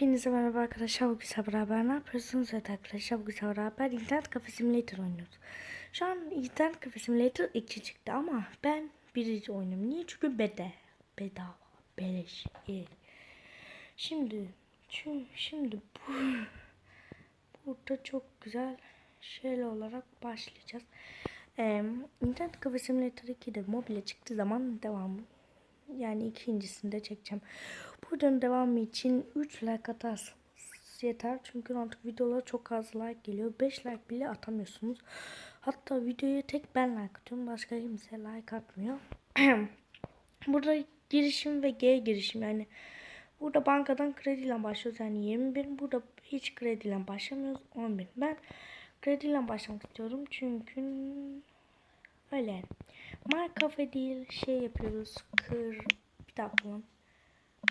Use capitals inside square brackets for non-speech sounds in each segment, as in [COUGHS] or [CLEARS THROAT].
Hepinize merhaba arkadaşlar. Bugün sizlerle beraber ne yapıyorsunuz? Evet arkadaşlar bugün sizlerle beraber internet kafe simulator oynuyoruz. Şu an internet kafe simulator 2 çıktı ama ben birinci oynuyorum. Niye? Çünkü bede. Bedava. Beleş. İyi. Şimdi çünkü şimdi bu burada çok güzel şeyler olarak başlayacağız. Ee, internet kafe simulator 2'de mobile çıktığı zaman devamı yani ikincisinde çekeceğim. Buradan devamı için 3 like atarsanız yeter. Çünkü artık videolara çok az like geliyor. 5 like bile atamıyorsunuz. Hatta videoya tek ben like atıyorum. Başka kimse like atmıyor. [CLEARS THROAT] Burada girişim ve G girişim yani burada bankadan krediyle başlıyoruz yani 20 bin. Burada hiç krediyle başlamıyoruz 10 bin. Ben krediyle başlamak istiyorum çünkü öyle yani. My Cafe değil şey yapıyoruz. Kır bir dakika lan.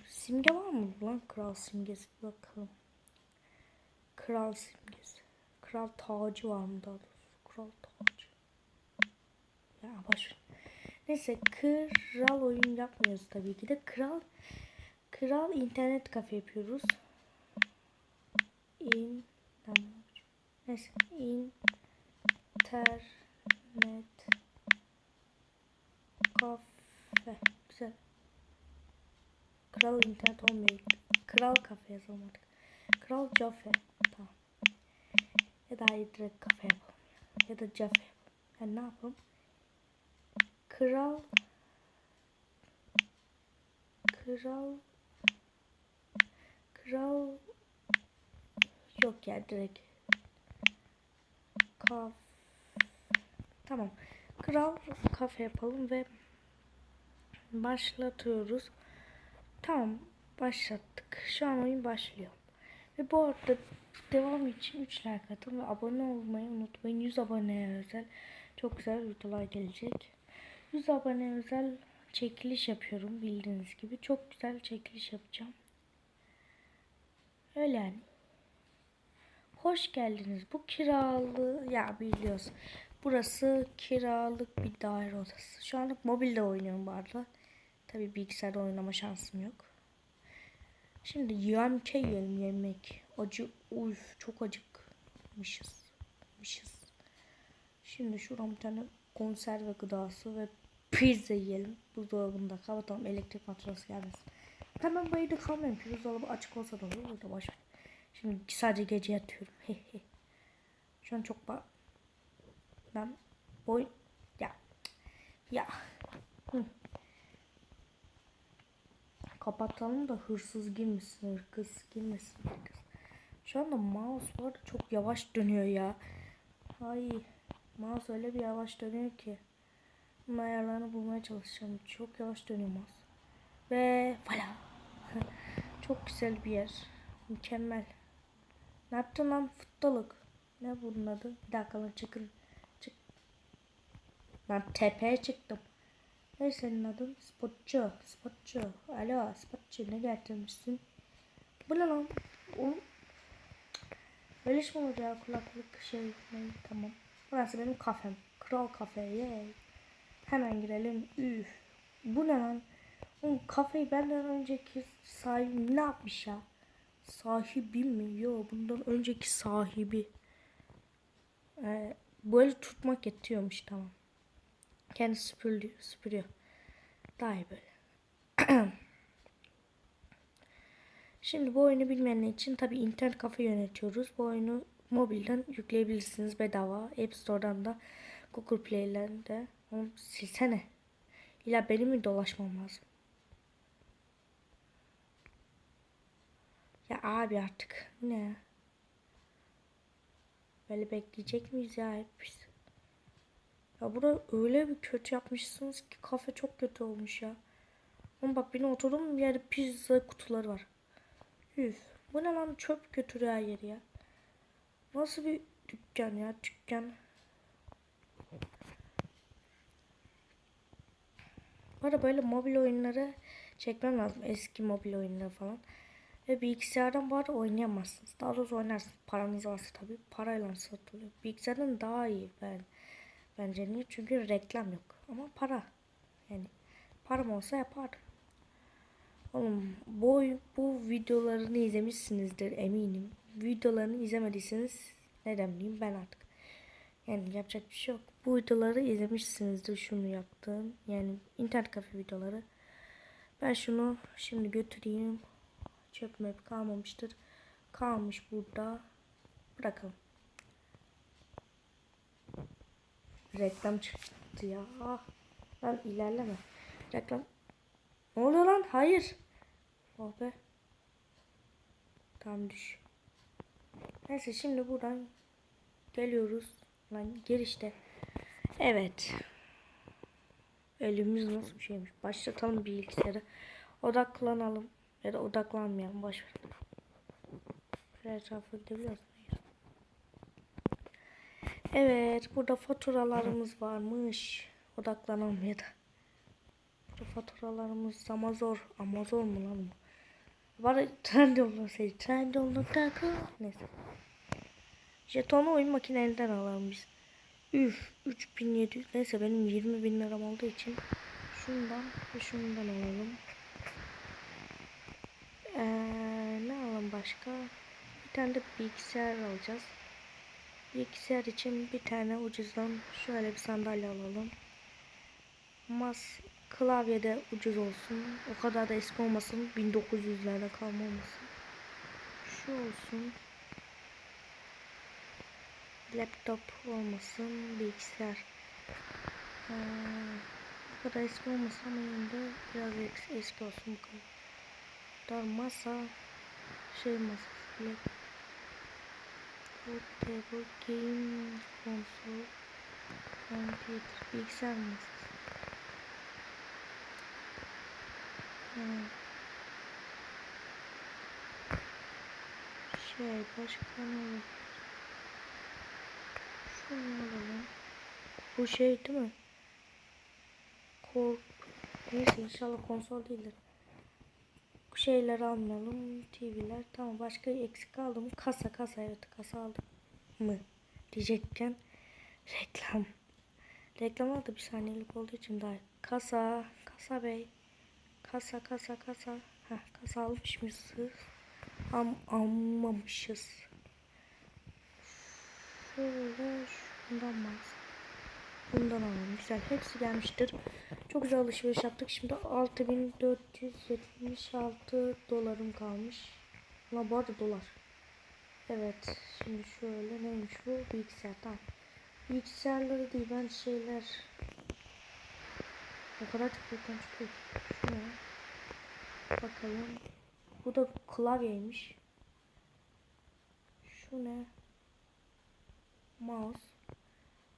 Simge var mı lan? Kral simgesi bakalım. Kral simgesi. Kral tacı var mı daha doğrusu? Kral tacı. Ya boş. Neyse kral oyun yapmıyoruz tabii ki de. Kral kral internet kafe yapıyoruz. In. Neyse internet kafe. Güzel. Kral internet olmuyor. Kral kafe yazalım artık. Kral cafe. Tamam. Ya da direkt kafe yapalım. Ya da cafe yapalım. Yani ne yapalım? Kral Kral Kral Yok ya direkt Kaf Tamam. Kral kafe yapalım ve başlatıyoruz. Tamam başlattık. Şu an oyun başlıyor. Ve bu arada devam için 3 like atın ve abone olmayı unutmayın. 100 aboneye özel çok güzel videolar gelecek. 100 abone özel çekiliş yapıyorum bildiğiniz gibi. Çok güzel çekiliş yapacağım. Öyle yani. Hoş geldiniz. Bu kiralı ya biliyoruz. Burası kiralık bir daire odası. Şu anlık mobilde oynuyorum bu arada. Tabi bilgisayarda oynama şansım yok. Şimdi yemek yiyelim yemek. Acı uf çok acıkmışız. Mışız. Şimdi şuradan bir tane konserve gıdası ve pizza yiyelim. Buzdolabında kapatalım elektrik faturası gelmesin. Hemen bayıda kalmayayım. Buzdolabı açık olsa da olur. Burada boş. Şimdi sadece gece yatıyorum. [LAUGHS] Şu an çok ba ben boy ya ya Hı. Kapatalım da hırsız girmesin hırsız girmesin hırsız. Şu anda mouse var çok yavaş dönüyor ya. Ay mouse öyle bir yavaş dönüyor ki. Bunun ayarlarını bulmaya çalışacağım. Çok yavaş dönüyor mouse. Ve voilà. [LAUGHS] çok güzel bir yer. Mükemmel. Ne yaptın lan futboluk? Ne bunun adı? Bir dakika lan çıkın. Çık. Ben tepeye çıktım. Ne senin adın? Spotçu. Spotçu. Alo spotçu ne getirmişsin? Bu. Öyle şey ya kulaklık şey. Ne? Tamam. Burası benim kafem. Kral kafe. Yay. Hemen girelim. Üf. Bu ne lan? Oğlum kafeyi benden önceki sahibi ne yapmış ya? Sahibi mi? Yok bundan önceki sahibi. Ee, böyle tutmak yetiyormuş tamam. Kendi süpürüyor. süpürüyor. Daha iyi böyle. [CLEARS THROAT] Şimdi bu oyunu bilmeyenler için tabi internet kafe yönetiyoruz. Bu oyunu mobilden yükleyebilirsiniz bedava. App Store'dan da Google Play'den de. Onu silsene. İlla benim mi dolaşmam lazım? Ya abi artık ne? Böyle bekleyecek miyiz ya hep biz? Ya burada öyle bir kötü yapmışsınız ki kafe çok kötü olmuş ya. Ama bak benim oturduğum bir yerde pizza kutuları var. Üf. Bu ne lan çöp götürüyor her yeri ya. Nasıl bir dükkan ya dükkan. Arada böyle mobil oyunları çekmem lazım. Eski mobil oyunları falan. Ve bilgisayardan arada oynayamazsınız. Daha doğrusu oynarsınız. Paranız varsa tabii. Parayla satılıyor. Bilgisayardan daha iyi ben. Bence niye? Çünkü reklam yok. Ama para. Yani param olsa yapardım. Oğlum bu, bu videolarını izlemişsinizdir eminim. Videolarını izlemediyseniz neden bileyim ben artık. Yani yapacak bir şey yok. Bu videoları izlemişsinizdir şunu yaptığım. Yani internet kafe videoları. Ben şunu şimdi götüreyim. Çöp kalmamıştır. Kalmış burada. Bırakalım. Reklam çıktı ya. Lan ilerleme. Reklam. Ne oluyor lan? Hayır. Oh be. Tamam düş. Neyse şimdi buradan geliyoruz. Lan gel işte. Evet. Elimiz nasıl bir şeymiş. Başlatalım bilgisayarı. Odaklanalım. Ya da odaklanmayalım. Boş ver. Şöyle etrafı gidebiliyoruz. Evet. Burada faturalarımız varmış. Odaklanalım ya da. Burada faturalarımız ama zor. Ama zor mu lan bu? Bari trend olmasaydı. Trend oldu.com Neyse. Jetonu oyun makinelerinden alalım biz. Üf 3700 neyse benim 20 bin liram olduğu için şundan ve şundan alalım. Ee, ne alalım başka? Bir tane de bilgisayar alacağız. Bilgisayar için bir tane ucuzdan şöyle bir sandalye alalım. Mas klavye de ucuz olsun. O kadar da eski olmasın. 1900'lerde kalma olmasın. Şu olsun. Laptop olmasın. Bilgisayar. Ee, bu kadar eski olmasın ama de biraz eski, olsun bu kadar. Dar masa şey masası. Laptop, table, game konsol, computer, bilgisayar masası. Şey başka ne olur? Şunu alalım. Bu şey değil mi? Kork. Neyse inşallah konsol değildir. Bu şeyleri almayalım. TV'ler. Tamam başka eksik kaldı mı? Kasa kasa evet kasa aldım mı? Diyecekken reklam. Reklamlar da bir saniyelik olduğu için daha kasa kasa bey. Kasa kasa kasa. Heh, kasa almışmışız. Am almamışız. Şöyle şundan bahsedeyim. Bundan alalım. Güzel. Hepsi gelmiştir. Çok güzel alışveriş yaptık. Şimdi 6476 dolarım kalmış. Ama bu arada dolar. Evet. Şimdi şöyle neymiş bu? Bilgisayar. Tamam. Bilgisayarları değil ben şeyler o kadar reklam çıkıyor ki. Şu ne? Bakalım. Bu da klavyeymiş. Şu ne? Mouse.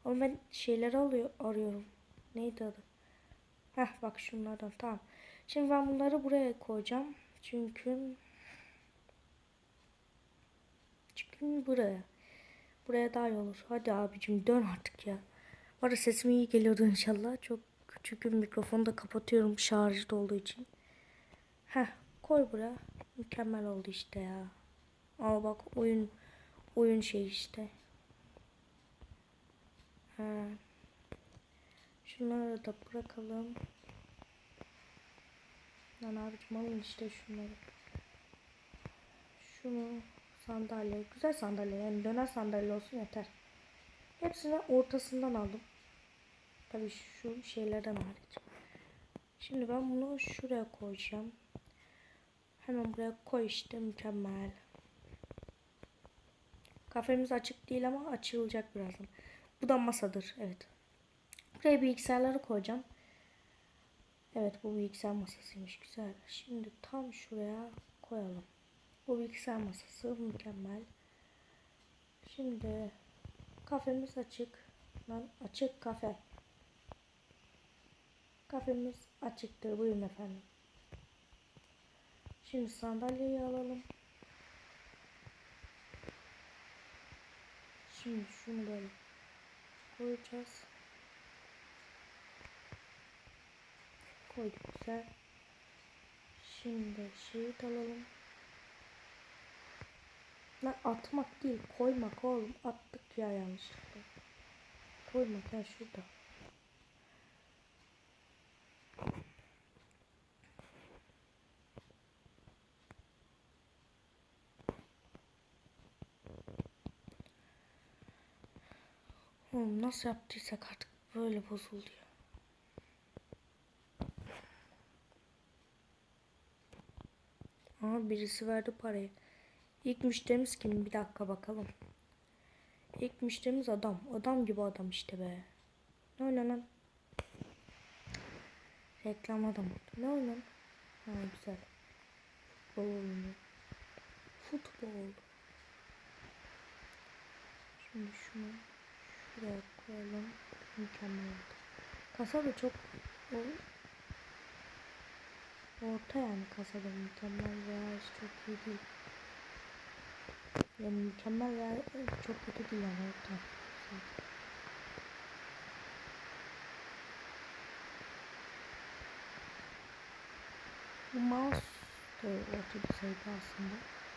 Ama ben şeyleri alıyor, arıyorum. Neydi adı? Heh bak şunlardan tamam. Şimdi ben bunları buraya koyacağım. Çünkü çünkü buraya. Buraya daha iyi olur. Hadi abicim dön artık ya. Bu arada sesim iyi geliyordu inşallah. Çok çünkü mikrofonu da kapatıyorum şarjda olduğu için. Heh koy buraya. Mükemmel oldu işte ya. Al bak oyun oyun şey işte. Ha. Şunları da bırakalım. Lan abicim alın işte şunları. Şunu sandalye. Güzel sandalye yani döner sandalye olsun yeter. Hepsini ortasından aldım. Tabii şu şeylerden hariç. Şimdi ben bunu şuraya koyacağım. Hemen buraya koy işte mükemmel. Kafemiz açık değil ama açılacak birazdan. Bu da masadır. Evet. Buraya bilgisayarları koyacağım. Evet bu bilgisayar masasıymış. Güzel. Şimdi tam şuraya koyalım. Bu bilgisayar masası mükemmel. Şimdi kafemiz açık. Lan açık kafe. Kafemiz açıktır. Buyurun efendim. Şimdi sandalyeyi alalım. Şimdi şunu böyle koyacağız. Koyduk güzel. Şimdi şehit alalım. Lan atmak değil koymak oğlum. Attık ya yanlışlıkla. Koymak ya şurada. Oğlum nasıl yaptıysak artık böyle bozuldu ya. Aha birisi verdi parayı. İlk müşterimiz kim? Bir dakika bakalım. İlk müşterimiz adam. Adam gibi adam işte be. Ne oynan lan? Reklam adam. Ne oynan? Ha güzel. Futbol. Futbol. Şimdi şunu şuraya koyalım. Mükemmel oldu. Kasa da çok o, orta yani kasada mükemmel veya çok iyi değil. Yani mükemmel veya çok kötü değil yani orta. Bu mouse da orta düzeyde aslında.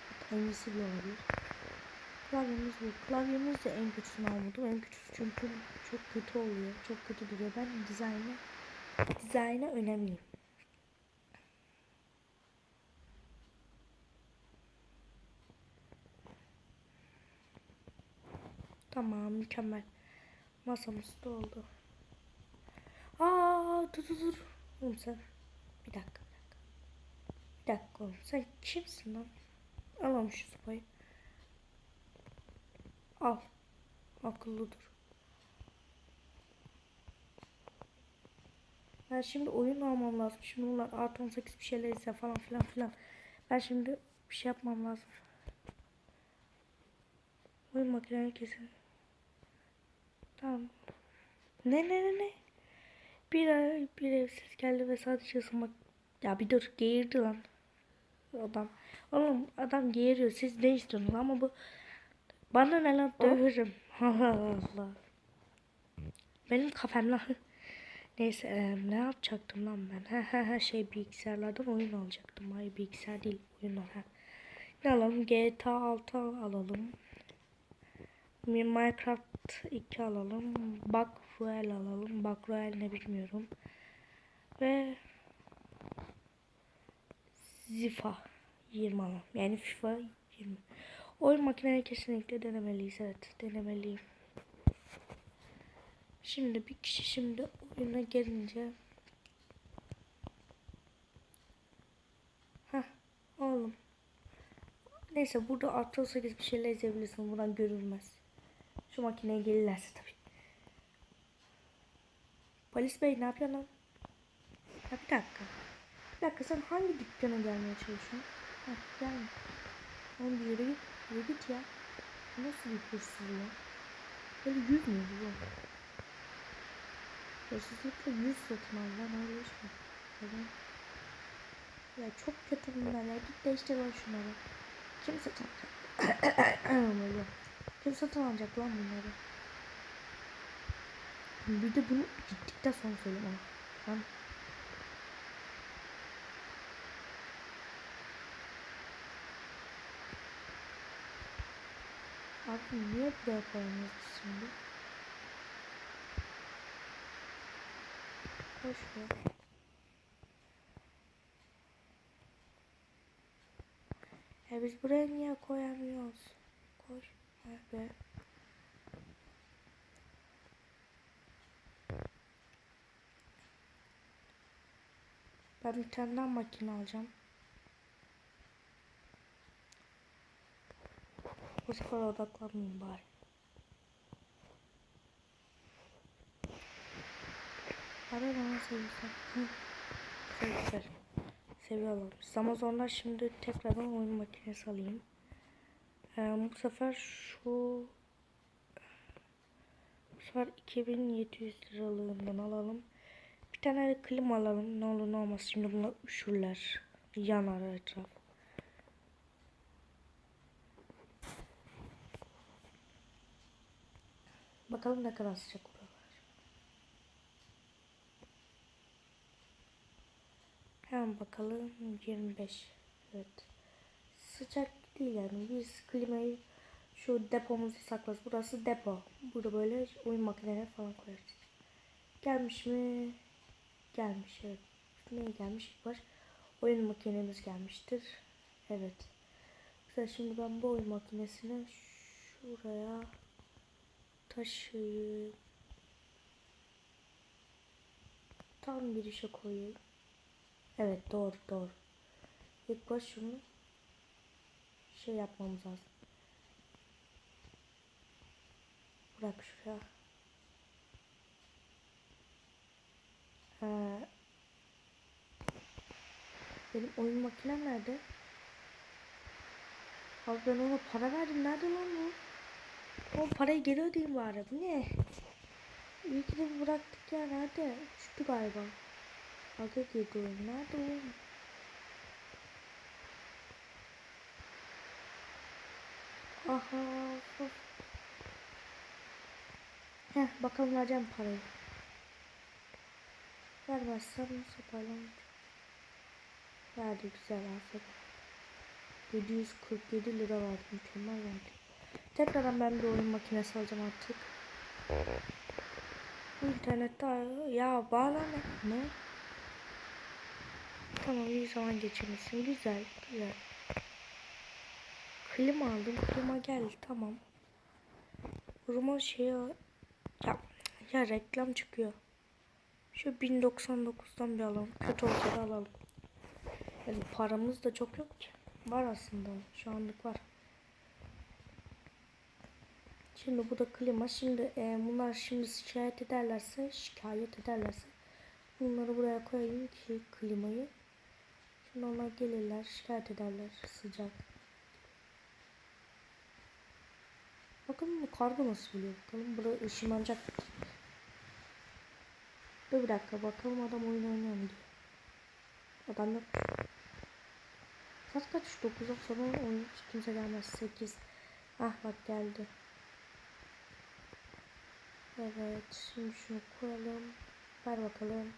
Hatta en iyisi bile olabilir. Klavyemiz bu. Klavyemiz de en kötüsünü almadım. En kötüsü çünkü çok kötü oluyor. Çok kötü duruyor. Ben dizayna dizayna önemliyim. Tamam mükemmel. Masamız da oldu. Aa dur dur dur. Oğlum sen bir dakika bir dakika. Bir dakika oğlum sen kimsin lan? Alalım şu sopayı. Al. Akıllı dur. Ben şimdi oyun almam lazım. Şimdi bunlar artı 18 bir şeyler ise falan filan filan. Ben şimdi bir şey yapmam lazım. Oyun makineni kesin. Tamam. Ne ne ne ne? Bir ev, bir ev ses geldi ve sadece ısınmak. Ya bir dur geğirdi lan. Adam. Oğlum adam geğiriyor. Siz ne istiyorsunuz ama bu bana ne lan dövürüm. [LAUGHS] Allah. Benim kafamla. [LAUGHS] Neyse e, ne yapacaktım lan ben? Ha ha ha şey bilgisayarlardan oyun alacaktım. Hayır bilgisayar değil oyun al. Ha. Ne alalım? GTA 6 alalım. Minecraft 2 alalım. Bug Royale alalım. Bug Royale ne bilmiyorum. Ve Zifa 20 alalım. Yani FIFA 20. Oyun makineyi kesinlikle denemeliyiz. Evet denemeliyim. Şimdi bir kişi şimdi oyuna gelince Heh oğlum Neyse burada artı 8 bir şeyler izleyebilirsin. Buradan görülmez. Şu makineye gelirlerse tabii. Polis bey ne yapıyorsun lan? Ya bir dakika. Bir dakika sen hangi dükkana gelmeye çalışıyorsun? Heh gelme. Oğlum bir yere. Yürü git ya. Nasıl bir hırsız ya? Böyle yüz mü bu? Hırsızlıkla yüz satın al lan öyle iş mi? Tamam. Ya çok kötü bunlar ya. Git değiştir lan şunları. Kim satın alacak? [COUGHS] Kim satın alacak lan bunları? Bir de bunu gittikten sonra söyleme. Lan Abi niye buraya koyamıyoruz şimdi? Boş ver. Ya biz buraya niye koyamıyoruz? Koy. Ha be. Ben bir tane daha makine alacağım. Bu sefer odaklanmayayım bari. Ara bana seviyorsan. Hı. Güzel güzel. Seviyorum. Amazon'dan şimdi tekrardan oyun makinesi alayım. Ee, bu sefer şu bu sefer 2700 liralığından alalım. Bir tane klima alalım. Ne olur ne olmaz. Şimdi bunlar üşürler. Yanar etraf. Bakalım ne kadar sıcak buralar. Hemen bakalım 25. Evet. Sıcak değil yani. Biz klimayı şu depomuzu saklarız. Burası depo. Burada böyle oyun makineleri falan koyarız. Gelmiş mi? Gelmiş evet. Ne gelmiş baş? Oyun makinemiz gelmiştir. Evet. Güzel şimdi ben bu oyun makinesini şuraya taşıyayım. Tam bir işe koyayım. Evet doğru doğru. İlk baş şey yapmamız lazım. Bırak şuraya. Ee, benim oyun makinem nerede? Abi ben ona para verdim. Nerede lan bu? O parayı geri ödeyeyim bari. Bu ne? İyi ki de bıraktık ya. Nerede? Uçtu galiba. Aga girdi oyun. Nerede oğlum? Aha. of. Heh bakalım vereceğim parayı. Vermezsem sopayla Verdi güzel aferin. 747 lira verdi mükemmel verdi. Tekrardan ben bir oyun makinesi alacağım artık. İnternette ya bağlama ne? Tamam iyi zaman geçirmişsin güzel güzel. Klima aldım klima geldi tamam. Zaman şey ya, ya reklam çıkıyor. Şu 1099'dan bir alalım. Kötü olsa alalım. Yani paramız da çok yok ki. Var aslında. Şu anlık var. Şimdi bu da klima. Şimdi e, bunlar şimdi şikayet ederlerse, şikayet ederlerse bunları buraya koyayım ki klimayı. Şimdi onlar gelirler, şikayet ederler sıcak. Bakın bu kargo nasıl biliyor. Bakalım burada ışınlanacak. Dur bir dakika bakalım adam oyun oynuyor mu diye. Adam yok. Saat kaç? 9'dan sonra oyun kimse gelmez. 8. Ah bak geldi. Evet. Şimdi şunu koyalım. Ver bakalım.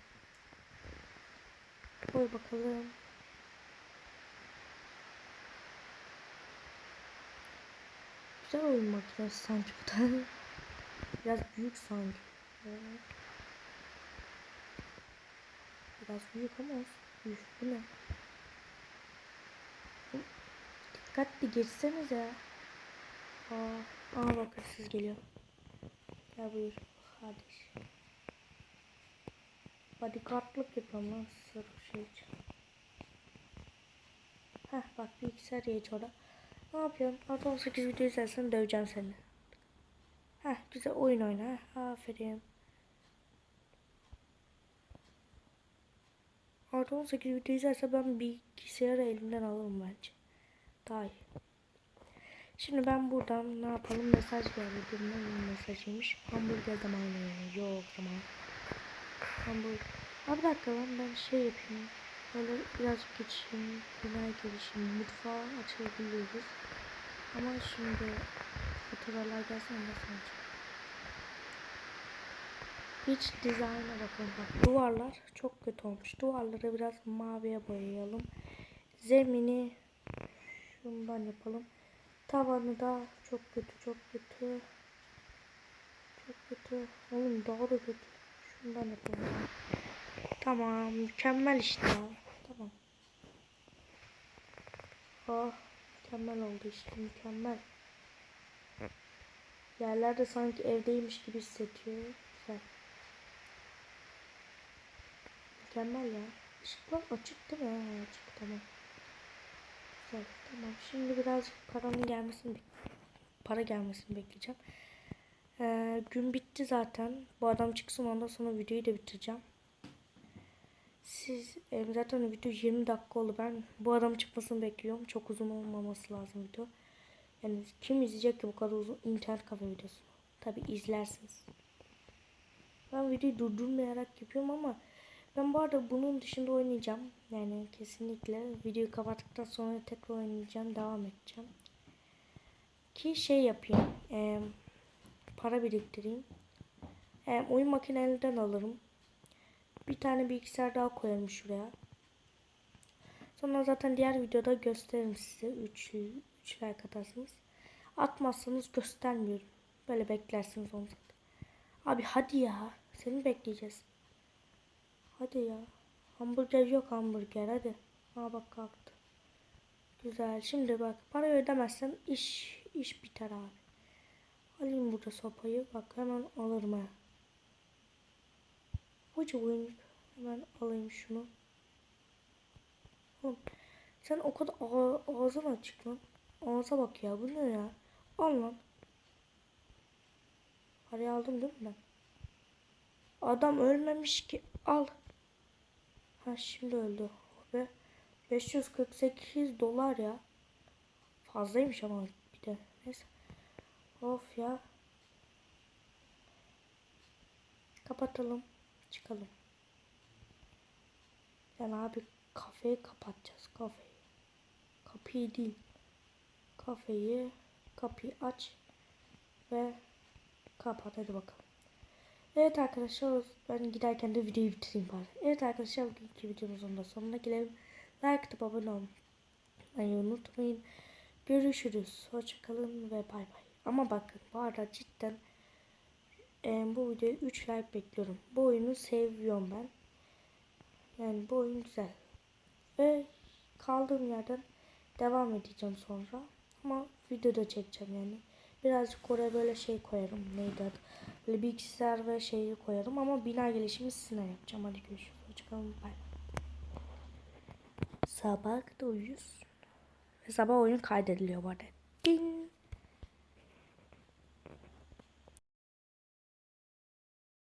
Koy bakalım. Güzel oyun makinesi sanki bu da. [LAUGHS] Biraz büyük sanki. Evet. Biraz büyük ama. Büyük. Bu ne? Dikkatli geçsenize. Aa, aa bakın siz geliyor. Gel buyur kardeş. Bodyguardlık yapıyorum lan sırf şey için. Heh bak bilgisayar geç orada. Ne yapıyorsun? Artı 18 video izlersen döveceğim seni. Heh güzel oyun oyna. Heh, aferin. Artı 18 video izlerse ben bilgisayarı elimden alırım bence. Daha iyi. Şimdi ben buradan ne yapalım mesaj geldi. Bir mesajıymış. Hamburger zamanı. Yok zaman. Hamburger. Abi dakika lan ben şey yapayım. Böyle biraz geçeyim. Binaya gelişim. Mutfağı açabiliyoruz. Ama şimdi faturalar gelsin ondan sonra açalım. İç dizayna bakalım. Bak duvarlar çok kötü olmuş. Duvarları biraz maviye boyayalım. Zemini şundan yapalım. Tavanı da çok kötü çok kötü. Çok kötü. Oğlum da kötü. Şundan yapalım. Tamam mükemmel işte. Tamam. Ah mükemmel oldu işte mükemmel. Yerlerde sanki evdeymiş gibi hissettiriyor. Güzel. Mükemmel ya. Işıklar açık değil mi? Açık tamam. Güzel tamam. Şimdi birazcık paranın gelmesini para gelmesini bekleyeceğim. Ee, gün bitti zaten. Bu adam çıksın ondan sonra videoyu da bitireceğim. Siz e, zaten video 20 dakika oldu. Ben bu adam çıkmasını bekliyorum. Çok uzun olmaması lazım video. Yani kim izleyecek ki bu kadar uzun internet kafe videosunu? Tabi izlersiniz. Ben videoyu durdurmayarak yapıyorum ama ben bu arada bunun dışında oynayacağım. Yani kesinlikle videoyu kapattıktan sonra tekrar oynayacağım. Devam edeceğim. Ki şey yapayım. E, para biriktireyim. E, oyun makinelerinden alırım. Bir tane bilgisayar daha koyarım şuraya. Sonra zaten diğer videoda gösteririm size. 3 3 like atarsınız. Atmazsanız göstermiyorum. Böyle beklersiniz onu. Abi hadi ya. Seni bekleyeceğiz. Hadi ya. Hamburger yok hamburger hadi. Ha bak kalktı. Güzel. Şimdi bak para ödemezsen iş iş biter abi. Alayım burada sopayı. Bak hemen alırım ha. Hoca oyun. Hemen alayım şunu. Oğlum sen o kadar ağ- ağzın açık lan. Ağza bak ya bu ne ya? Al lan. Parayı aldım değil mi ben? Adam ölmemiş ki. Al. Ha şimdi öldü. Ve 548 dolar ya. Fazlaymış ama bir de. Neyse. Of ya. Kapatalım. Çıkalım. Yani abi kafeyi kapatacağız. Kafeyi. Kapıyı değil. Kafeyi. Kapıyı aç. Ve kapat. Hadi bakalım. Evet arkadaşlar ben giderken de videoyu bitireyim bari. Evet arkadaşlar bugünkü videomuzun da sonuna gelelim. Like atıp abone olmayı unutmayın. Görüşürüz. Hoşçakalın ve bay bay. Ama bakın bu arada cidden e, bu videoya 3 like bekliyorum. Bu oyunu seviyorum ben. Yani bu oyun güzel. Ve kaldığım yerden devam edeceğim sonra. Ama videoda çekeceğim yani. Birazcık oraya böyle şey koyarım. Neydi adı? Bilgisayar ve şeyi koyarım. Ama bina gelişimi sizinle yapacağım. Hadi görüşürüz. Hoşçakalın. Bay. Sabah da uyuyorsun. Ve sabah oyun kaydediliyor bu arada.